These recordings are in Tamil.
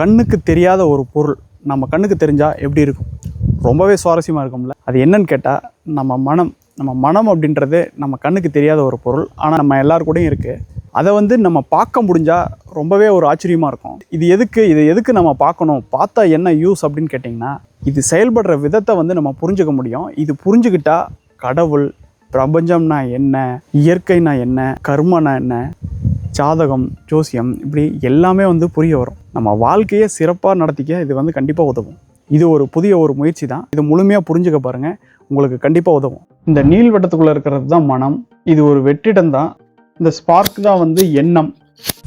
கண்ணுக்கு தெரியாத ஒரு பொருள் நம்ம கண்ணுக்கு தெரிஞ்சால் எப்படி இருக்கும்? ரொம்பவே சுவாரஸ்யமாக இருக்கும்ல. அது என்னன்னு கேட்டால் நம்ம மனம் நம்ம மனம் அப்படின்றது நம்ம கண்ணுக்கு தெரியாத ஒரு பொருள். ஆனால் நம்ம எல்லார் கூடயும் இருக்குது அதை வந்து நம்ம பார்க்க முடிஞ்சால் ரொம்பவே ஒரு ஆச்சரியமாக இருக்கும். இது எதுக்கு இது எதுக்கு நம்ம பார்க்கணும்? பார்த்தா என்ன யூஸ் அப்படின்னு கேட்டிங்கன்னா இது செயல்படுற விதத்தை வந்து நம்ம புரிஞ்சுக்க முடியும். இது புரிஞ்சுக்கிட்டால் கடவுள் பிரபஞ்சம்னா என்ன இயற்கைனா என்ன கர்மனா என்ன ஜாதகம் ஜோசியம் இப்படி எல்லாமே வந்து புரிய வரும். நம்ம வாழ்க்கையை சிறப்பாக நடத்திக்க இது வந்து கண்டிப்பாக உதவும். இது ஒரு புதிய ஒரு முயற்சி தான். இது முழுமையாக புரிஞ்சுக்க பாருங்கள் உங்களுக்கு கண்டிப்பாக உதவும். இந்த நீள்வட்டத்துக்குள்ளே இருக்கிறது தான் மனம். இது ஒரு வெற்றிடம் தான். இந்த ஸ்பார்க் தான் வந்து எண்ணம்.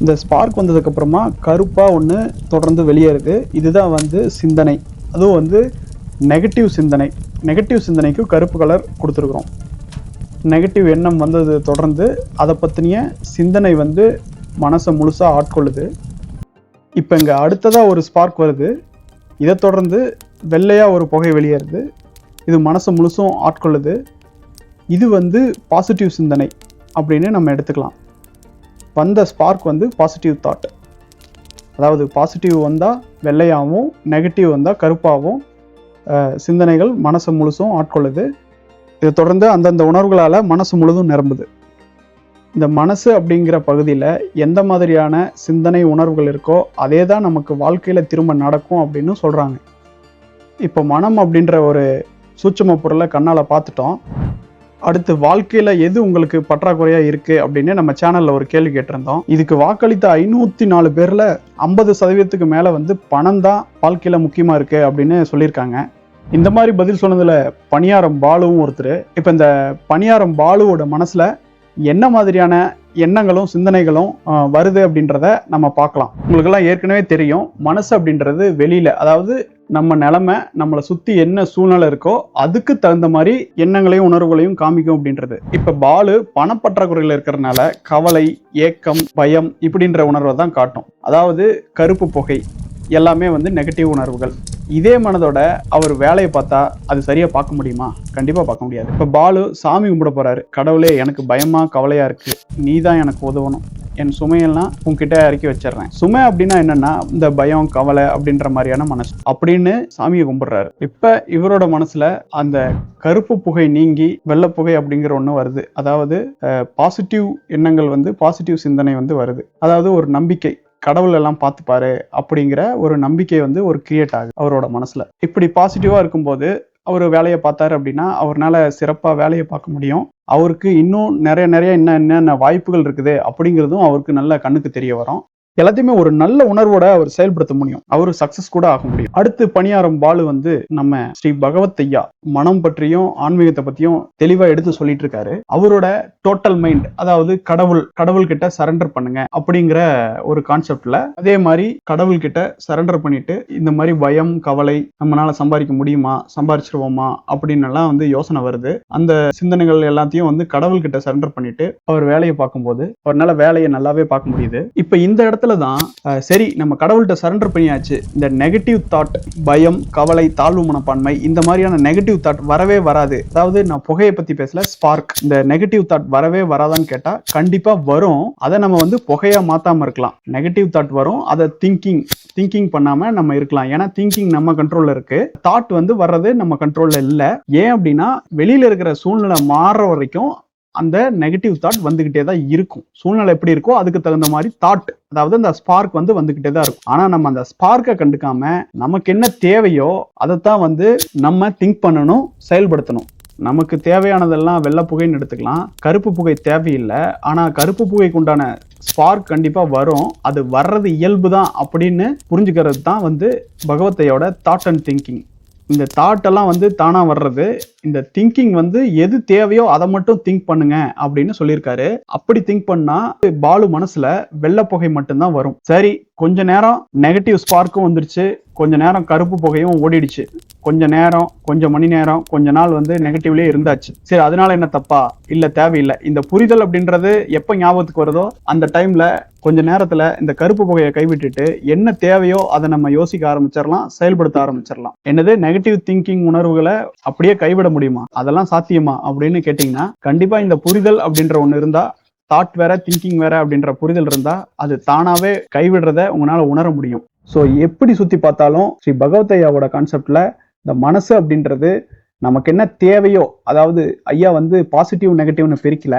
இந்த ஸ்பார்க் வந்ததுக்கப்புறமா கருப்பாக ஒன்று தொடர்ந்து வெளியேறுது இதுதான் வந்து சிந்தனை. அதுவும் வந்து நெகட்டிவ் சிந்தனை. நெகட்டிவ் சிந்தனைக்கு கருப்பு கலர் கொடுத்துருக்குறோம். நெகட்டிவ் எண்ணம் வந்தது தொடர்ந்து அதை பற்றினிய சிந்தனை வந்து மனசை முழுசாக ஆட்கொள்ளுது. இப்போ இங்கே அடுத்ததாக ஒரு ஸ்பார்க் வருது. இதை தொடர்ந்து வெள்ளையாக ஒரு புகை வெளியேறுது. இது மனசை முழுசும் ஆட்கொள்ளுது. இது வந்து பாசிட்டிவ் சிந்தனை அப்படின்னு நம்ம எடுத்துக்கலாம். வந்த ஸ்பார்க் வந்து பாசிட்டிவ் தாட் அதாவது பாசிட்டிவ் வந்தால் வெள்ளையாகவும் நெகட்டிவ் வந்தால் கருப்பாகவும் சிந்தனைகள் மனசு முழுசும் ஆட்கொள்ளுது. இதை தொடர்ந்து அந்தந்த உணர்வுகளால் மனசு முழுதும் நிரம்புது. இந்த மனசு அப்படிங்கிற பகுதியில் எந்த மாதிரியான சிந்தனை உணர்வுகள் இருக்கோ அதே தான் நமக்கு வாழ்க்கையில் திரும்ப நடக்கும் அப்படின்னு சொல்கிறாங்க இப்போ மனம் அப்படின்ற ஒரு சூட்சும பொருளை கண்ணால் பார்த்துட்டோம். அடுத்து வாழ்க்கையில் எது உங்களுக்கு பற்றாக்குறையாக இருக்குது அப்படின்னு நம்ம சேனலில் ஒரு கேள்வி கேட்டிருந்தோம். இதுக்கு வாக்களித்த ஐநூற்றி நாலு பேரில் ஐம்பது சதவீதத்துக்கு மேலே வந்து பணம் தான் வாழ்க்கையில் முக்கியமாக இருக்குது அப்படின்னு சொல்லியிருக்காங்க. இந்த மாதிரி பதில் சொன்னதில் பணியாரம் பாலுவும் ஒருத்தர். இப்போ இந்த பணியாரம் பாலுவோட மனசில் என்ன மாதிரியான எண்ணங்களும் சிந்தனைகளும் வருது அப்படின்றத நம்ம பார்க்கலாம். உங்களுக்கெல்லாம் ஏற்கனவே தெரியும். மனசு அப்படின்றது வெளியில அதாவது நம்ம நிலமை நம்மளை சுத்தி என்ன சூழ்நிலை இருக்கோ அதுக்கு தகுந்த மாதிரி எண்ணங்களையும் உணர்வுகளையும் காமிக்கும் அப்படின்றது. இப்ப பாலு பணப்பற்றாக்குறையில் இருக்கிறதுனால கவலை ஏக்கம் பயம் இப்படின்ற உணர்வை தான் காட்டும். அதாவது கருப்பு புகை எல்லாமே வந்து நெகட்டிவ் உணர்வுகள். இதே மனதோட அவர் வேலையை பார்த்தா அது சரியா பார்க்க முடியுமா? கண்டிப்பா பார்க்க முடியாது. இப்ப பாலு சாமி கும்பிட போறாரு. கடவுளே எனக்கு பயமா கவலையா இருக்கு. நீ தான் எனக்கு உதவணும். என் சுமையெல்லாம் உன்கிட்ட இறக்கி வச்சிடுறேன். சுமை அப்படின்னா என்னன்னா இந்த பயம் கவலை அப்படின்ற மாதிரியான மனசு. அப்படின்னு சாமியை கும்பிடுறாரு. இப்ப இவரோட மனசுல அந்த கருப்பு புகை நீங்கி வெள்ளை புகை அப்படிங்கிற ஒண்ணு வருது. அதாவது பாசிட்டிவ் எண்ணங்கள் வந்து பாசிட்டிவ் சிந்தனை வந்து வருது. அதாவது ஒரு நம்பிக்கை. கடவுள் எல்லாம் பார்த்துப்பாரு அப்படிங்கிற ஒரு நம்பிக்கை வந்து ஒரு கிரியேட் ஆகுது அவரோட மனசுல. இப்படி பாசிட்டிவா இருக்கும்போது அவர் வேலையை பார்த்தாரு அப்படின்னா அவர்னால சிறப்பாக வேலையை பார்க்க முடியும். அவருக்கு இன்னும் நிறைய நிறைய என்ன என்னென்ன வாய்ப்புகள் இருக்குது அப்படிங்கிறதும் அவருக்கு நல்ல கண்ணுக்கு தெரிய வரும். எல்லாத்தையுமே ஒரு நல்ல உணர்வோட அவர் செயல்படுத்த முடியும். அவர் சக்சஸ் கூட ஆக முடியும். அடுத்து பணியாரம் பாலு வந்து நம்ம ஸ்ரீ பகவத் ஐயா மனம் பற்றியும் ஆன்மீகத்தை பத்தியும் தெளிவா எடுத்து சொல்லிட்டு இருக்காரு அவரோட டோட்டல் மைண்ட் அதாவது கடவுள் கடவுள் கிட்ட சரண்டர் பண்ணுங்க அப்படிங்கிற ஒரு கான்செப்ட்ல அதே மாதிரி கடவுள் கிட்ட சரண்டர் பண்ணிட்டு இந்த மாதிரி பயம் கவலை நம்மளால சம்பாதிக்க முடியுமா சம்பாரிச்சிருவோமா அப்படின்னு எல்லாம் வந்து யோசனை வருது. அந்த சிந்தனைகள் எல்லாத்தையும் வந்து கடவுள் கிட்ட சரண்டர் பண்ணிட்டு அவர் வேலையை பார்க்கும்போது அவரால் வேலையை நல்லாவே பார்க்க முடியுது. இப்ப இந்த இடத்துல தான் சரி நம்ம கடவுள்கிட்ட சரண்டர் பண்ணியாச்சு. இந்த நெகட்டிவ் தாட் பயம் கவலை தாழ்வு மனப்பான்மை இந்த மாதிரியான நெகட்டிவ் தாட் வரவே வராது. அதாவது நான் புகையை பத்தி பேசல ஸ்பார்க் இந்த நெகட்டிவ் தாட் வரவே வராதான்னு கேட்டா கண்டிப்பா வரும். அதை நம்ம வந்து புகையா மாத்தாம இருக்கலாம். நெகட்டிவ் தாட் வரும் அதை திங்கிங் திங்கிங் பண்ணாம நம்ம இருக்கலாம். ஏன்னா திங்கிங் நம்ம கண்ட்ரோல்ல இருக்கு. தாட் வந்து வர்றது நம்ம கண்ட்ரோல்ல இல்ல. ஏன் அப்படின்னா வெளியில இருக்கிற சூழ்நிலை மாறுற வரைக்கும் அந்த நெகட்டிவ் தாட் வந்துகிட்டே தான் இருக்கும். சூழ்நிலை எப்படி இருக்கோ அதுக்கு தகுந்த மாதிரி தாட் அதாவது அந்த ஸ்பார்க் வந்து வந்துகிட்டே தான் இருக்கும். ஆனா நம்ம அந்த ஸ்பார்க்கை கண்டுக்காம நமக்கு என்ன தேவையோ அதைத்தான் வந்து நம்ம திங்க் பண்ணணும் செயல்படுத்தணும். நமக்கு தேவையானதெல்லாம் வெள்ளை புகைன்னு எடுத்துக்கலாம். கருப்பு புகை தேவையில்லை. ஆனால் கருப்பு புகைக்கு உண்டான ஸ்பார்க் கண்டிப்பாக வரும். அது வர்றது இயல்பு தான் அப்படின்னு புரிஞ்சுக்கிறது தான் வந்து பகவத்தையோட தாட் அண்ட் திங்கிங் இந்த தாட் எல்லாம் வந்து தானாக வர்றது இந்த திங்கிங் வந்து எது தேவையோ அதை மட்டும் திங்க் பண்ணுங்க அப்படின்னு சொல்லியிருக்காரு. அப்படி திங்க் பண்ணா பாலு மனசுல வெள்ளை புகை மட்டும்தான் வரும். சரி கொஞ்ச நேரம் நெகட்டிவ் ஸ்பார்க்கும் வந்துருச்சு. கொஞ்ச நேரம் கருப்பு புகையும் ஓடிடுச்சு. கொஞ்ச நேரம் கொஞ்சம் மணி நேரம் கொஞ்ச நாள் வந்து நெகட்டிவ்லயே இருந்தாச்சு. சரி அதனால என்ன தப்பா? இல்ல தேவையில்லை. இந்த புரிதல் அப்படின்றது எப்ப ஞாபகத்துக்கு வருதோ அந்த டைம்ல கொஞ்ச நேரத்துல இந்த கருப்பு புகையை கைவிட்டுட்டு என்ன தேவையோ அதை நம்ம யோசிக்க ஆரம்பிச்சிடலாம் செயல்படுத்த ஆரம்பிச்சிடலாம். என்னது? நெகட்டிவ் திங்கிங் உணர்வுகளை அப்படியே கைவிட முடியுமா? அதெல்லாம் சாத்தியமா? அப்படின்னு கேட்டீங்கன்னா கண்டிப்பா இந்த புரிதல் அப்படின்ற ஒண்ணு இருந்தா தாட் வேற திங்கிங் வேற அப்படின்ற புரிதல் இருந்தா அது தானாவே கைவிடுறத உங்களால உணர முடியும். ஸோ எப்படி சுத்தி பார்த்தாலும் ஸ்ரீ பகவத்தையாவோட கான்செப்ட்ல இந்த மனசு அப்படின்றது நமக்கு என்ன தேவையோ அதாவது ஐயா வந்து பாசிட்டிவ் நெகட்டிவ்னு பிரிக்கல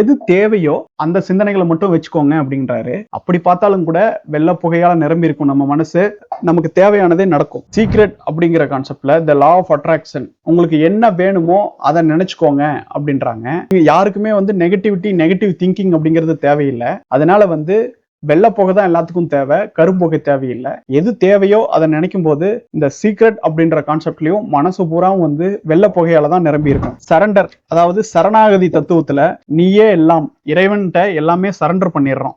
எது தேவையோ அந்த சிந்தனைகளை மட்டும் வச்சுக்கோங்க அப்படின்றாரு. அப்படி பார்த்தாலும் கூட வெள்ள புகையால நிரம்பி இருக்கும் நம்ம மனசு. நமக்கு தேவையானதே நடக்கும். சீக்ரெட் அப்படிங்கிற கான்செப்ட்ல த லா ஆஃப் அட்ராக்ஷன் உங்களுக்கு என்ன வேணுமோ அதை நினைச்சுக்கோங்க அப்படின்றாங்க. யாருக்குமே வந்து நெகட்டிவிட்டி நெகட்டிவ் திங்கிங் அப்படிங்கிறது தேவையில்லை. அதனால வந்து வெள்ளை தான் எல்லாத்துக்கும் தேவை கரும்புகை தேவையில்லை. எது தேவையோ அதை நினைக்கும் போது இந்த சீக்ரெட் அப்படின்ற கான்செப்ட்லயும் மனசு பூராவும் வந்து வெள்ளப்போகையால தான் நிரம்பி இருக்கும் சரண்டர் அதாவது சரணாகதி தத்துவத்துல நீயே எல்லாம் இறைவன்கிட்ட எல்லாமே சரண்டர் பண்ணிடுறோம்.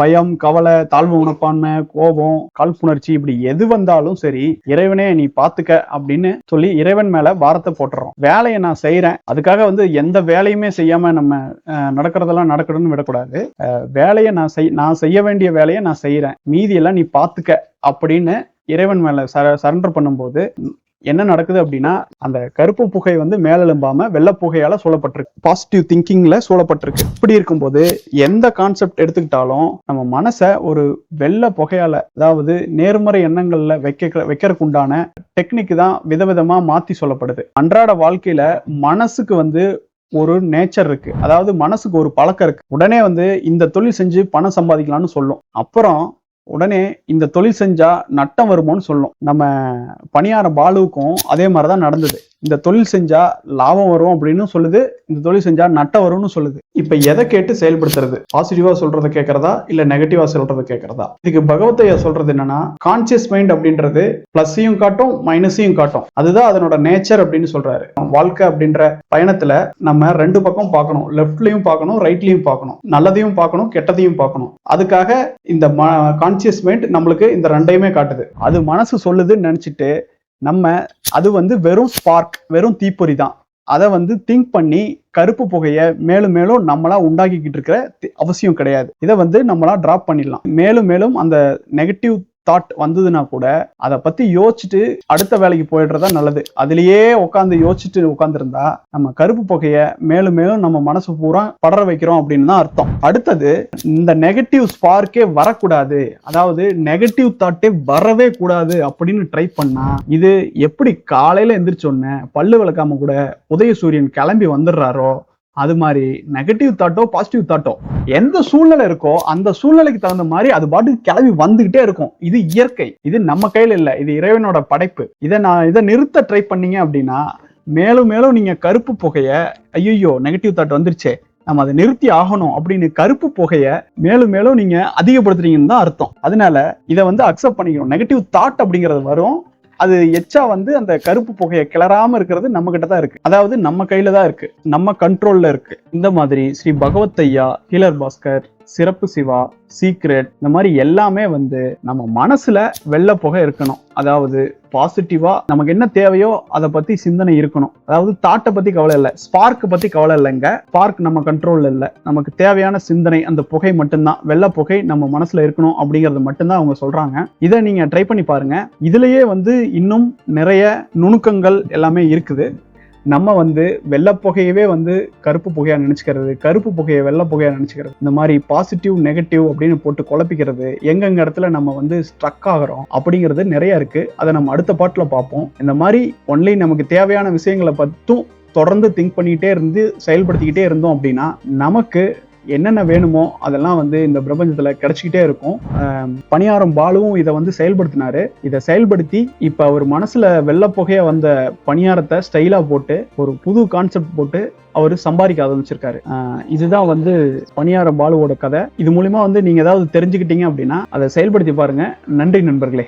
பயம் கவலை தாழ்வு உணப்பான்மை கோபம் காழ்ப்புணர்ச்சி இப்படி எது வந்தாலும் சரி இறைவனே நீ பாத்துக்க அப்படின்னு சொல்லி இறைவன் மேல வாரத்தை போட்டுறோம். வேலையை நான் செய்யறேன் அதுக்காக வந்து எந்த வேலையுமே செய்யாம நம்ம நடக்கிறதெல்லாம் நடக்கணும்னு விடக்கூடாது. வேலையை நான் செய் நான் செய்ய வேண்டிய வேலையை நான் செய்யறேன் மீதியெல்லாம் நீ பாத்துக்க அப்படின்னு இறைவன் மேல சர சரண்டர் பண்ணும்போது என்ன நடக்குது அப்படின்னா அந்த கருப்பு புகை வந்து மேலெழும்பாம வெள்ளை புகையால சூழப்பட்டிருக்கு. பாசிட்டிவ் திங்கிங்ல சூழப்பட்டிருக்கு. இப்படி இருக்கும்போது எந்த கான்செப்ட் எடுத்துக்கிட்டாலும் நம்ம மனசை ஒரு வெள்ளை புகையால அதாவது நேர்மறை எண்ணங்கள்ல வைக்க வைக்கிறதுக்கு உண்டான டெக்னிக் தான் விதவிதமா மாத்தி சொல்லப்படுது. அன்றாட வாழ்க்கையில மனசுக்கு வந்து ஒரு நேச்சர் இருக்கு. அதாவது மனசுக்கு ஒரு பழக்கம் இருக்கு. உடனே வந்து இந்த தொழில் செஞ்சு பணம் சம்பாதிக்கலாம்னு சொல்லும். அப்புறம் உடனே இந்த தொழில் செஞ்சா நட்டம் வருமோன்னு சொல்லும். நம்ம பணியார பாலுவுக்கும் அதே மாதிரி தான் நடந்தது. இந்த தொழில் செஞ்சா லாபம் வரும் அப்படின்னு சொல்லுது. இந்த தொழில் செஞ்சா நட்டம் வரும்னு சொல்லுது. இப்ப எதை கேட்டு செயல்படுத்துறது? பாசிட்டிவா சொல்றத கேட்கறதா? இல்ல நெகட்டிவா சொல்றத கேட்கறதா? இதுக்கு பகவத்தையா சொல்றது என்னன்னா கான்சியஸ் மைண்ட் அப்படின்றது பிளஸையும் காட்டும் மைனஸையும் காட்டும். அதுதான் அதனோட நேச்சர் அப்படின்னு சொல்றாரு. வாழ்க்கை அப்படின்ற பயணத்துல நம்ம ரெண்டு பக்கம் பார்க்கணும். லெஃப்ட்லயும் பார்க்கணும் ரைட்லயும் பார்க்கணும். நல்லதையும் பார்க்கணும் கெட்டதையும் பார்க்கணும். அதுக்காக இந்த கான்சியஸ் மைண்ட் நம்மளுக்கு இந்த ரெண்டையுமே காட்டுது. அது மனசு சொல்லுதுன்னு நினைச்சிட்டு நம்ம அது வந்து வெறும் ஸ்பார்க் வெறும் தீப்பொறி தான். அதை வந்து திங்க் பண்ணி கருப்பு புகையை மேலும் மேலும் நம்மளா உண்டாக்கிக்கிட்டு இருக்கிற அவசியம் கிடையாது. இதை வந்து நம்மளா டிராப் பண்ணிடலாம். மேலும் மேலும் அந்த நெகட்டிவ் தாட் வந்ததுன்னா கூட அதை பத்தி யோசிச்சுட்டு அடுத்த வேலைக்கு போயிடுறதா நல்லது. அதுலயே உட்காந்து யோசிச்சுட்டு உட்காந்துருந்தா நம்ம கருப்பு புகையை மேலும் மேலும் நம்ம மனசு பூரா படர வைக்கிறோம் அப்படின்னு தான் அர்த்தம். அடுத்தது இந்த நெகட்டிவ் ஸ்பார்க்கே வரக்கூடாது. அதாவது நெகட்டிவ் தாட்டே வரவே கூடாது அப்படின்னு ட்ரை பண்ணா இது எப்படி காலையில எந்திரிச்சோன்ன பல்லு விளக்காம கூட உதயசூரியன் கிளம்பி வந்துடுறாரோ அது மாதிரி நெகட்டிவ் தாட்டோ பாசிட்டிவ் தாட்டோ எந்த சூழ்நிலை இருக்கோ அந்த சூழ்நிலைக்கு தகுந்த மாதிரி அது பாட்டுக்கு கிளம்பி வந்துகிட்டே இருக்கும். இது இயற்கை. இது நம்ம கையில் இல்லை. இது இறைவனோட படைப்பு. இதை நான் இதை நிறுத்த ட்ரை பண்ணீங்க அப்படின்னா மேலும் மேலும் நீங்க கருப்பு புகைய ஐயோ நெகட்டிவ் தாட் வந்துருச்சே நம்ம அதை நிறுத்தி ஆகணும் அப்படின்னு கருப்பு புகைய மேலும் மேலும் நீங்க அதிகப்படுத்துறீங்கன்னு தான் அர்த்தம். அதனால இதை வந்து அக்செப்ட் பண்ணிக்கணும். நெகட்டிவ் தாட் அப்படிங்கிறது வரும். அது எச்சா வந்து அந்த கருப்பு புகையை கிளறாம இருக்கிறது நம்ம கிட்ட தான் இருக்கு. அதாவது நம்ம கையில தான் இருக்கு. நம்ம கண்ட்ரோல்ல இருக்கு. இந்த மாதிரி ஸ்ரீ பகவத் ஐயா ஹீலர் பாஸ்கர் சிறப்பு சிவா சீக்ரெட் இந்த மாதிரி எல்லாமே வந்து நம்ம மனசுல வெள்ளை புகை இருக்கணும். அதாவது பாசிட்டிவா நமக்கு என்ன தேவையோ அதை பத்தி சிந்தனை இருக்கணும். அதாவது தாட்டை பத்தி கவலை இல்லை. ஸ்பார்க் பத்தி கவலை இல்லைங்க. ஸ்பார்க் நம்ம கண்ட்ரோல்ல இல்லை. நமக்கு தேவையான சிந்தனை அந்த புகை மட்டும்தான். வெள்ள புகை நம்ம மனசுல இருக்கணும் அப்படிங்கறது மட்டும்தான் அவங்க சொல்றாங்க. இதை நீங்க ட்ரை பண்ணி பாருங்க. இதுலயே வந்து இன்னும் நிறைய நுணுக்கங்கள் எல்லாமே இருக்குது. நம்ம வந்து வெள்ளை புகையவே வந்து கருப்பு புகையா நினைச்சுக்கிறது கருப்பு புகையை வெள்ளை புகையா நினைச்சுக்கிறது. இந்த மாதிரி பாசிட்டிவ் நெகட்டிவ் அப்படின்னு போட்டு குழப்பிக்கிறது எங்கெங்க இடத்துல நம்ம வந்து ஸ்ட்ரக் ஆகிறோம் அப்படிங்கிறது நிறைய இருக்கு. அதை நம்ம அடுத்த பாட்டில் பார்ப்போம். இந்த மாதிரி ஒன்லி நமக்கு தேவையான விஷயங்களை பத்தும் தொடர்ந்து திங்க் பண்ணிக்கிட்டே இருந்து செயல்படுத்திக்கிட்டே இருந்தோம் அப்படின்னா நமக்கு என்னென்ன வேணுமோ அதெல்லாம் வந்து இந்த பிரபஞ்சத்தில் கிடைச்சிக்கிட்டே இருக்கும். பணியாரம் பாலுவும் இதை வந்து செயல்படுத்தினாரு. இதை செயல்படுத்தி இப்போ அவர் மனசில் வெள்ளை வந்த பணியாரத்தை ஸ்டைலாக போட்டு ஒரு புது கான்செப்ட் போட்டு அவர் சம்பாதிக்க ஆரம்பிச்சிருக்காரு. இதுதான் வந்து பணியாரம் பாலுவோட கதை. இது மூலிமா வந்து நீங்கள் ஏதாவது தெரிஞ்சுக்கிட்டீங்க அப்படின்னா அதை செயல்படுத்தி பாருங்கள் நன்றி நண்பர்களே.